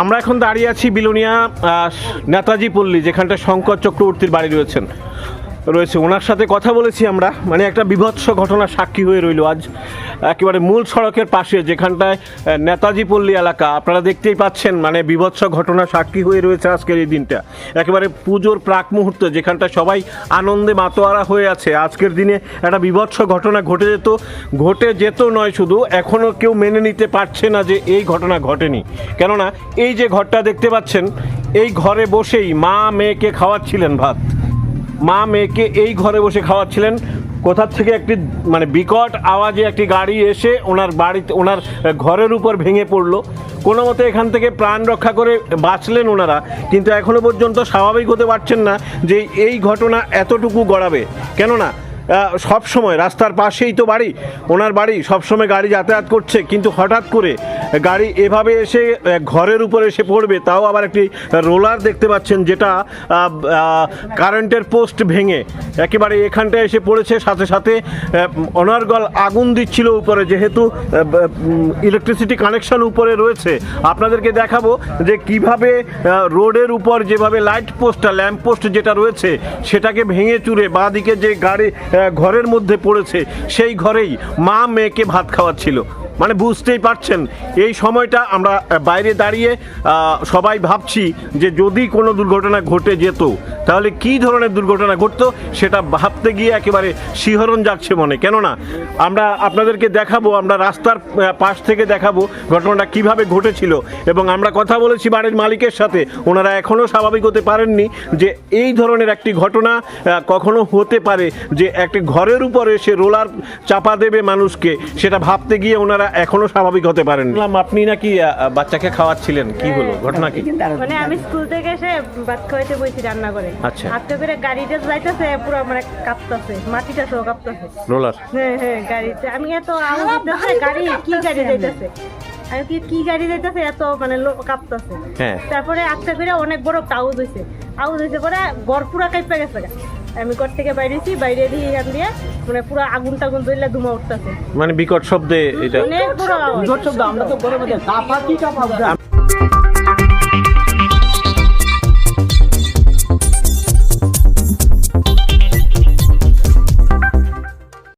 আমরা এখন দাঁড়িয়ে আছি বিলোনিয়া নেতাজি পল্লী যেখানটা শঙ্কর চক্রবর্তীর বাড়ি রয়েছেন। রয়েছে। ওনার সাথে কথা বলেছি আমরা। মানে একটা বিভৎস ঘটনা সাক্ষী হয়ে রইল আজ। একেবারে মূল সড়কের পাশে, যেখানটায় নেতাজি পল্লী এলাকা। আপনারা দেখতেই পাচ্ছেন মানে বিভৎস ঘটনা সাক্ষী হয়ে রয়েছে আজকের এই দিনটা। একেবারে পুজোর প্রাক মুহূর্ত যেখানটা সবাই আনন্দে মাতোয়ারা হয়ে আছে। আজকের দিনে একটা বিভৎস ঘটনা ঘটে যেত। ঘটে যেত নয় শুধু এখনও কেউ মেনে নিতে পারছে না যে এই ঘটনা ঘটেনি। কেননা, এই যে ঘরটা দেখতে পাচ্ছেন, এই ঘরে বসেই মা মেয়েকে খাওয়াচ্ছিলেন ভাত। মা মেয়েকে এই ঘরে বসে খাওয়াচ্ছিলেন। কোথার থেকে একটি মানে বিকট আওয়াজে একটি গাড়ি এসে ওনার বাড়িতে, ওনার ঘরের উপর ভেঙে পড়ল। কোনো মতে এখান থেকে প্রাণ রক্ষা করে বাঁচলেন ওনারা, কিন্তু এখনও পর্যন্ত স্বাভাবিক হতে পারছেন না যে এই ঘটনা এতটুকু গড়াবে। কেননা সব সময় রাস্তার পাশেই তো বাড়ি, ওনার বাড়ি, সব সময় গাড়ি যাতায়াত করছে, কিন্তু হঠাৎ করে গাড়ি এভাবে এসে ঘরের উপরে এসে পড়বে, তাও আবার একটি রোলার দেখতে পাচ্ছেন যেটা কারেন্টের পোস্ট ভেঙে একেবারে এখানটায় এসে পড়েছে, সাথে সাথে অনর্গল আগুন দিচ্ছিল উপরে, যেহেতু ইলেকট্রিসিটি কানেকশন উপরে রয়েছে। আপনাদেরকে দেখাবো যে কীভাবে রোডের উপর যেভাবে লাইট পোস্টটা ল্যাম্প পোস্ট যেটা রয়েছে, সেটাকে ভেঙে চুরে বাঁ দিকে যে গাড়ি ঘরের মধ্যে পড়েছে। সেই ঘরেই মা মেয়েকে ভাত খাওয়াচ্ছিল। মানে বুঝতেই পারছেন, এই সময়টা আমরা বাইরে দাঁড়িয়ে সবাই ভাবছি যে যদি কোনো দুর্ঘটনা ঘটে যেত, তাহলে কি ধরনের দুর্ঘটনা ঘটতো সেটা ভাবতে গিয়ে একেবারে শিহরণ যাচ্ছে মনে। কেননা, আমরা আপনাদেরকে দেখাবো, আমরা রাস্তার পাশ থেকে দেখাবো ঘটনাটা কীভাবে ঘটেছিল এবং আমরা কথা বলেছি বাড়ির মালিকের সাথে। ওনারা এখনও স্বাভাবিক হতে পারেননি যে এই ধরনের একটি ঘটনা কখনো হতে পারে যে একটি ঘরের উপরে সে রোলার চাপা দেবে মানুষকে, সেটা ভাবতে গিয়ে ওনারা এখনও স্বাভাবিক হতে পারেন আপনি নাকি বাচ্চাকে খাওয়াচ্ছিলেন? কি হলো? ঘটনা কি? মানে আমি স্কুল থেকে এসে ভাত খাওয়াইতে বইছি রান্না করে। আচ্ছা। আজকে করে গাড়িটা যাইতেছে পুরো মানে কাঁপতেছে মাটিটা সহ কাঁপতেছে। রোলার হ্যাঁ হ্যাঁ গাড়িতে। আমি এত আওয়াজ দিতেছে গাড়ি কি গাড়ি যাইতেছে? আমি কি কি গাড়ি যাইতেছে এত মানে লোক কাঁপতেছে। হ্যাঁ। তারপরে আস্তে করে অনেক বড় একটা আউজ হয়েছে আউজ হয়েছে পরে ঘর পুরা কাঁপে গেছে গা। আমি ঘর থেকে বাইরেছি বাইরে দিয়ে এখান দিয়ে মানে পুরো আগুন টাগুন ধরলে ধুমা উঠতেছে। মানে বিকট শব্দে এটা। বিভৎস শব্দ, আমরা তো মধ্যে কাঁপা কি কাঁপা?